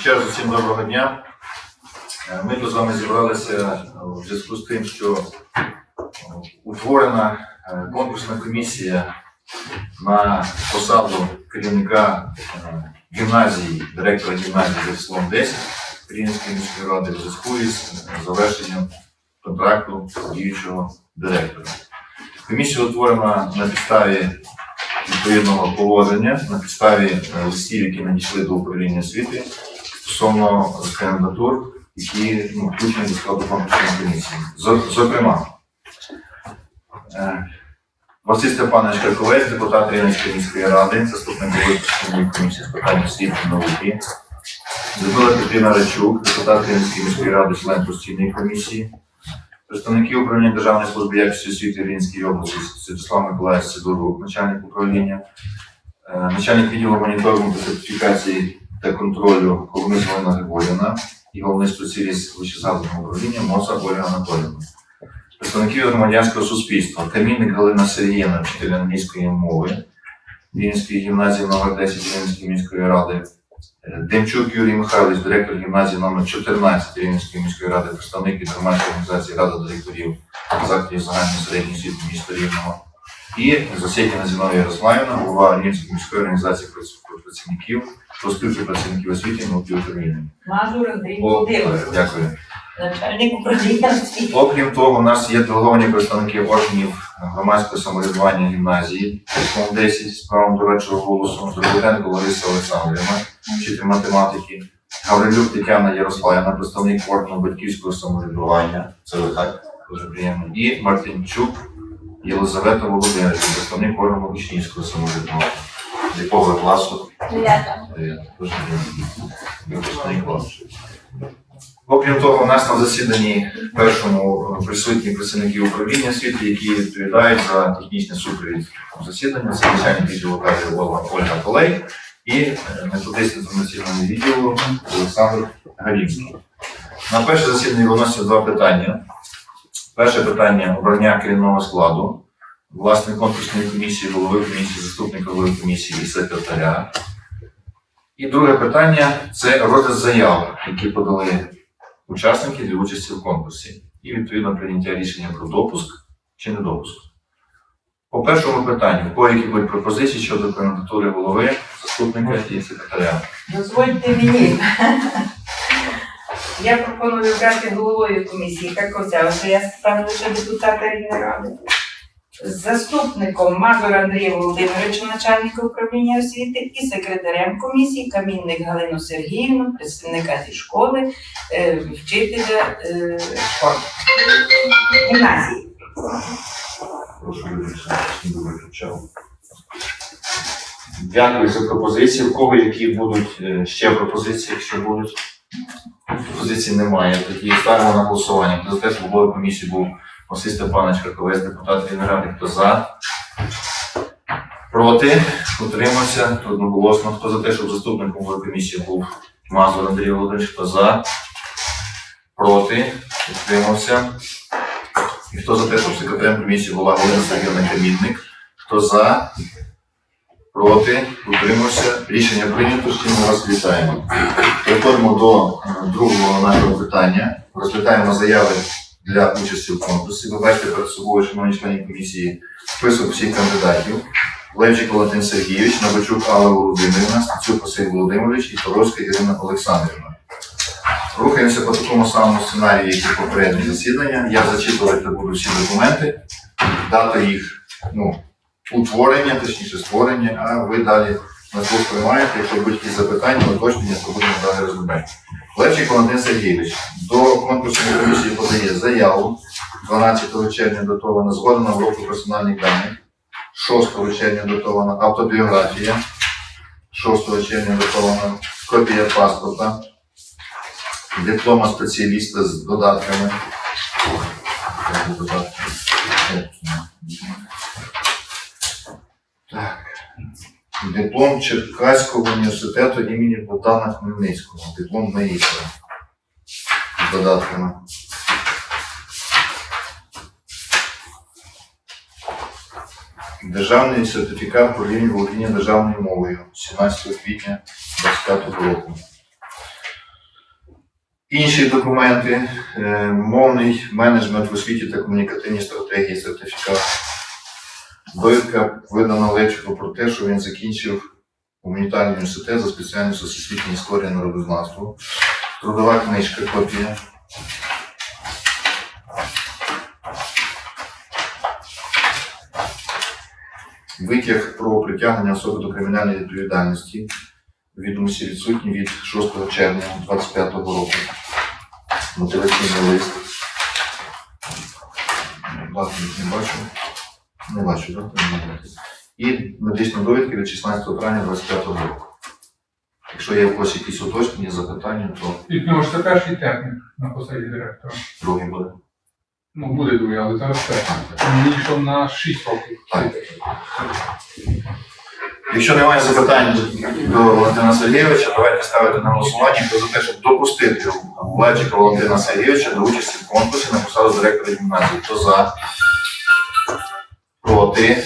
Ще раз усім доброго дня. Е, Ми тут з вами зібралися е, в зв'язку з тим, що е, утворена конкурсна комісія на посаду керівника гімназії, директора гімназії за числом 10 Рівненської міської ради в зв'язку із завершенням контракту діючого директора. Комісія утворена на підставі відповідного положення, на підставі е, листів, які надійшли до управління освіти стосовно кандидатур, які ну, включені до складу конкурсної комісії. Зокрема, е, Василь Степанович Карковець, депутат Рівненської міської ради, заступник голови комісії з питань освіти і науки. Людмила Петрівна Рачук, депутат Рівненської міської ради, член постійної комісії. Представники управління Державної служби якості освіти Рівненської області Святослав Миколаївич Сидорук, начальник управління, е, начальник відділу моніторингу сертифікації та контролю головний Галина Григорівна і головний спеціаліст вищезгаданого управління Моса Ольга Анатолійовна. Представники громадянського суспільства, Камінник Галина Сергіївна, вчитель англійської мови Рівненської гімназії номер 10 Рівненської міської ради, Демчук Юрій Михайлович, директор гімназії номер 14 Рівненської міської ради, представник від громадської організації Рада директорів закладів загальної середньої освіти міста Рівного. І Засєкіна Зіновія Ярославівна, голова Рівненської міської організації працівників, розпівчі працівників освіти і науки України. Мазур Андрій Володимирович, Дякую. Начальник управління освіти. Окрім того, у нас є делеговані представники органів громадського самоврядування гімназії, числом 10 з правом дорадчого голосу, Дробутенко Лариса Олександрівна, вчитель математики, Гаврилюк Тетяна Ярославівна, представник органу батьківського самоврядування, це ви так дуже приємно, і Мартинчук Єлизавета Володимирівна, представник органу учнівського самоврядування. З якого ви класу? Дев'ята. Е, Дуже приємно. Випускний клас. Окрім того, у нас на засіданні першому е, присутні працівники управління освіти, які відповідають за технічний супровід засідання. Це начальник відділу кадрів Ольга Колей і методист інформаційного відділу Олександр Галівський. На перше засідання виносять два питання. Перше питання обрання керівного складу, власне конкурсної комісії, голови комісії, заступника голови комісії і секретаря. І друге питання це розгляд заяв, які подали учасники для участі в конкурсі, і відповідно прийняття рішення про допуск чи недопуск. По першому питанню, по які будуть пропозиції щодо кандидатури голови, заступника і секретаря. Дозвольте мені. Я пропоную брати головою комісії Каковця, що я Степановича, депутата Рівної Ради. Заступником Мазура Андрія Володимировича, начальника управління освіти, і секретарем комісії Камінник Галину Сергіївну, представника зі школи, е, вчителя е, школи. Гімназії. Дякую за пропозиції. У кого які будуть е, ще пропозиції, якщо будуть? Пропозицій немає. Тоді ставимо на голосування. Те, щоб комісії був Василь Степанович Карковець, депутат Ради. Хто за? Проти? Утримався? Одноголосно. Хто за те, щоб заступником голови комісії був Мазур Андрій Володимирович? Хто за? Проти? Утримався? І хто за те, щоб секретарем комісії була Галина Сергійовна Камінник? Хто за? Проти? Утримався? Рішення прийнято. З ми вас вітаємо. Переходимо до е, другого нашого питання. Розглядаємо заяви для участі в конкурсі. Ви бачите перед собою, шановні члени комісії, список всіх кандидатів. Левчик Валентин Сергійович, Новачук Алла Володимирівна, Стецюк Василь Володимирович і Торовська Ірина Олександрівна. Рухаємося по такому самому сценарію, як і попереднє засідання. Я зачитувати буду всі документи, дати їх ну, утворення, точніше створення, а ви далі на слух приймаєте. Якщо будуть якісь запитання, уточнення, то будемо далі розглядати. Левчик Валентин Сергійович до конкурсної комісії подає заяву 12 червня датована згода на обробку персональних даних, 6 червня датована автобіографія, 6 червня датована копія паспорта, диплома спеціаліста з додатками. Так. Диплом Черкаського університету імені Богдана Хмельницького. Диплом магістра. З додатками. Державний сертифікат про володіння державною мовою 17 квітня 25 року. Інші документи, е, мовний менеджмент в освіті та комунікативні стратегії, сертифікат. Довідка видана Левчику про те, що він закінчив гуманітарний університет за спеціальністю всесвітня історія народознавства. Трудова книжка, копія. Витяг про притягнення особи до кримінальної відповідальності. Відомості відсутні від 6 червня 2025 року. Мотиваційний лист. Дату не бачу. Не бачу, так? І медична довідка від 16 травня 2025 року. Якщо є у когось якісь уточнення, запитання, то І в ж це перший термін на посаді директора. другий буде. Ну, буде другий, але зараз перший. Він йшов на 6 років. Так. Якщо немає запитань до Валентина Сергійовича, давайте ставити на голосування, хто за те, щоб допустити Левчика Валентина Сергійовича до участі в конкурсі на посаду директора гімназії. Хто за? Проти?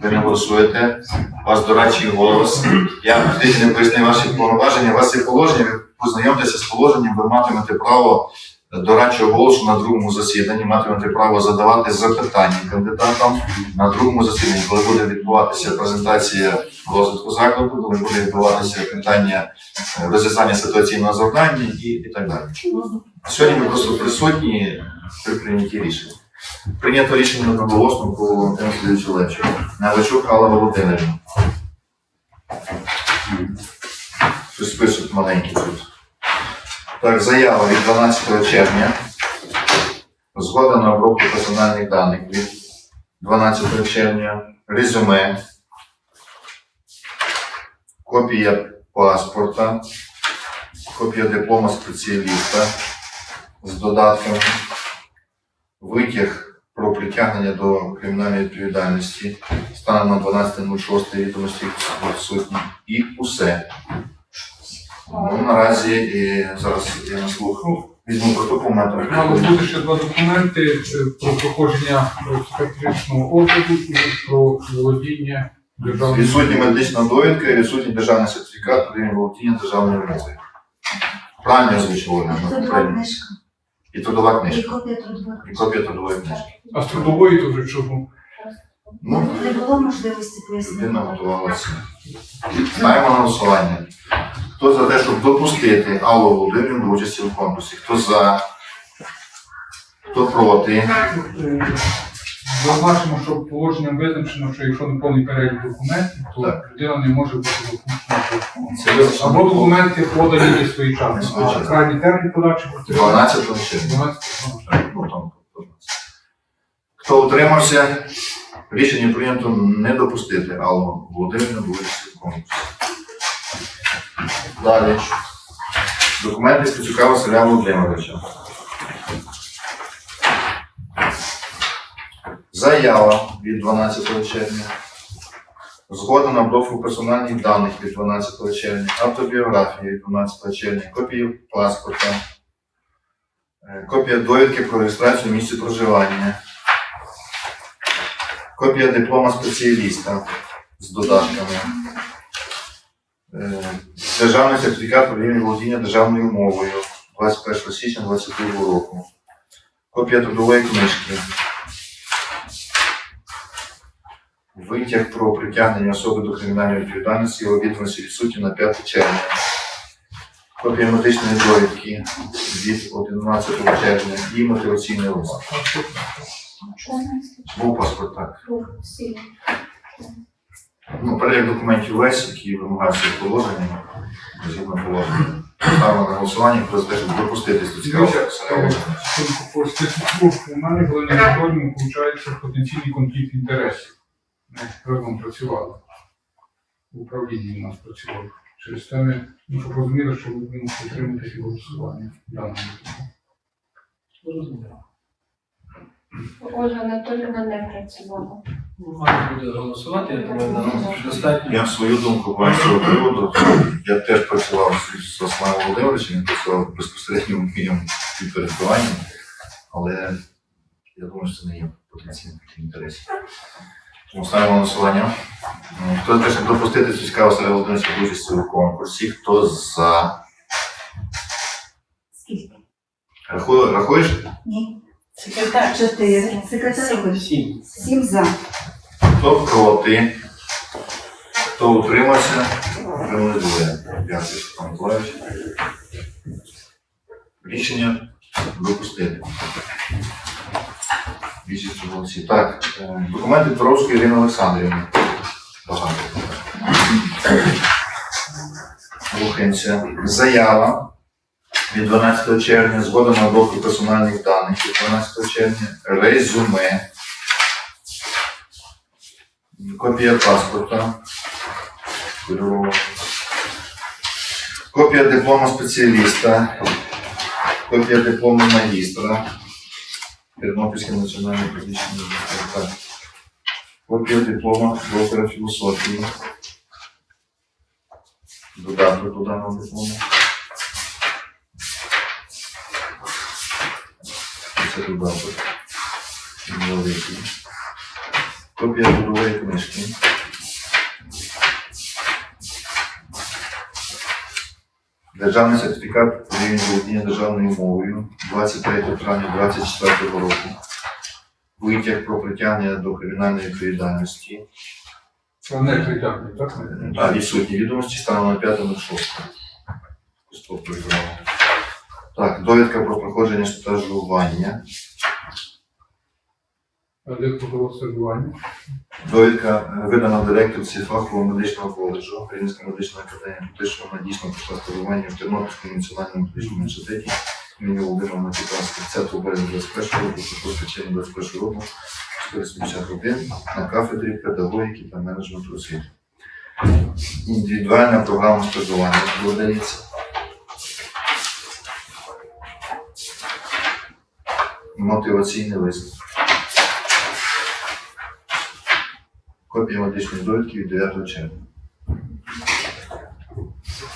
Ви не голосуєте. У вас дорадчий голос. Я не пояснив ваші повноваження. У вас є положення, ви познайомтеся з положенням, ви матимете право дорадчого голосу на другому засіданні, матимете право задавати запитання кандидатам на другому засіданні, коли буде відбуватися презентація розвитку закладу, коли буде відбуватися питання е, розв'язання ситуаційного завдання і, і так далі. Сьогодні ми просто присутні при прийнятті рішення. Прийнято рішення одноголосно по Сергійовичу Левчику. Навичук Алла Володимирівна. Щось пишуть маленькі тут. Так, заява від 12 червня. Згода на обробку персональних даних від 12 червня. Резюме. Копія паспорта. Копія диплома спеціаліста з додатками. Витяг про притягнення до кримінальної відповідальності станом на 12.06 відомості відсутні. І усе. Ну, наразі і зараз я на слух візьму протокол Мало метру. бути ще два документи е, про проходження е, психіатричного огляду і про володіння державним. Відсутня медична довідка і відсутній державний сертифікат про володіння державної мовою. Правильно озвучив, Ольга? Ну, книжка. І трудова І книжка. копія трудової І копія трудової книжки. А з трудової то вже чому? Ну, Не було можливості пояснити. людина готувалася. Ставимо на голосування. Хто за те, щоб допустити Аллу Володимирівну до участі в конкурсі? Хто за? Хто проти? Е, Зауважимо, що положенням визначено, що якщо не повний перелік документів, то Так. людина не може бути допущена до конкурсу. Або документи подані не своєчасно. Своєчасно. А крайній термін подачі 12 червня. 12 ну, Ну, там, Хто утримався? Рішення прийнято не допустити Аллу Володимирівну в конкурсі. Далі. Документи Стецюка Василя Володимировича. Заява від 12 червня. Згода на обробку персональних даних від 12 червня. Автобіографія від 12 червня. Копії паспорта. Е, Копія довідки про реєстрацію місця проживання. Копія диплома спеціаліста з додатками. Е, Державний сертифікат про володіння державною мовою 21 січня 2022 року. Копія трудової книжки. Витяг про притягнення особи до кримінальної відповідальності його відомості відсутні на 5 червня. Копія медичної довідки від 11 червня і мотиваційний лист. Був паспорт, так. Ну, перелік документів весь, які вимагаються положення, згідно положення. Ставимо на голосування, за те, щоб допустити Дивіться, статтю. по статуту у мене Галині Анатольовні виходить потенційний конфлікт інтересів. Ми разом працювали. В управлінні у нас працював. Через те ми ну, щоб розуміли, що ми будемо підтримувати і голосування в даному випадку. Ольга Анатолівна не працювала. Мати буде голосувати, я думаю, нам достатньо. Я свою думку маю з цього приводу. Я теж працював з- Русланом Володимировичем, він працював безпосередньо моєму підпорядкуванні, але я думаю, що це не є потенційним інтересів. Ставимо голосування. Хто за те, щоб допустити цікаво Сергія Володимировича до участі у конкурсі? Хто за? Рахую, рахуєш? Ні. Секретар. Чотири. Секретар Сім. Сім за. Хто проти? Хто утримався? Утримали двоє. Дякую, Степан Миколаївич. Рішення допустити. Більшість голосів. Так, е, документи Туровської Ірини Олександрівни. Багато. Рухаємося. Заява від 12 червня, згода на обробку персональних даних від 12 червня, резюме. Копія паспорта. Копія диплому спеціаліста. Копія диплому магістра. Тернопільський національний педагогічний університет. Копія диплома доктора філософії. Додаток до даного диплому. Це додаток. Копія трудової книжки. Державний сертифікат рівень володіння державною мовою 23 травня 2024 року. Витяг про притягнення до кримінальної відповідальності. Це не притягнення, так? А, відсутні відомості станом на 5.06. Стоп, програма. Так, довідка про проходження стажування. А де хто було стажування? Довідка видана директорці фахового медичного коледжу Української медичної академії, про те, що вона дійсно пройшла стажування в Тернопільському національному медичному університеті імені Володимира Матюка 30 березня 21 року, 6 червня 21 року, 471 на кафедрі педагогіки та менеджменту освіти. Індивідуальна програма стажування додається. Мотиваційний лист. Копія медичної довідки від 9 червня.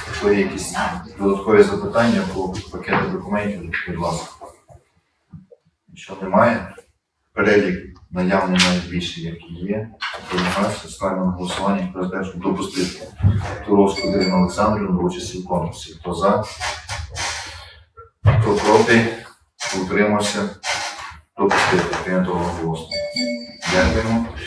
Якщо є якісь додаткові запитання по пакету документів, будь ласка. Якщо немає, перелік наявний навіть більше, який є, то ставимо на голосування про те, щоб допустити Туровську Ірину Олександрівну до участі в конкурсі. Хто за, хто проти, утримався, допустити прийнятого голосу. Дякуємо.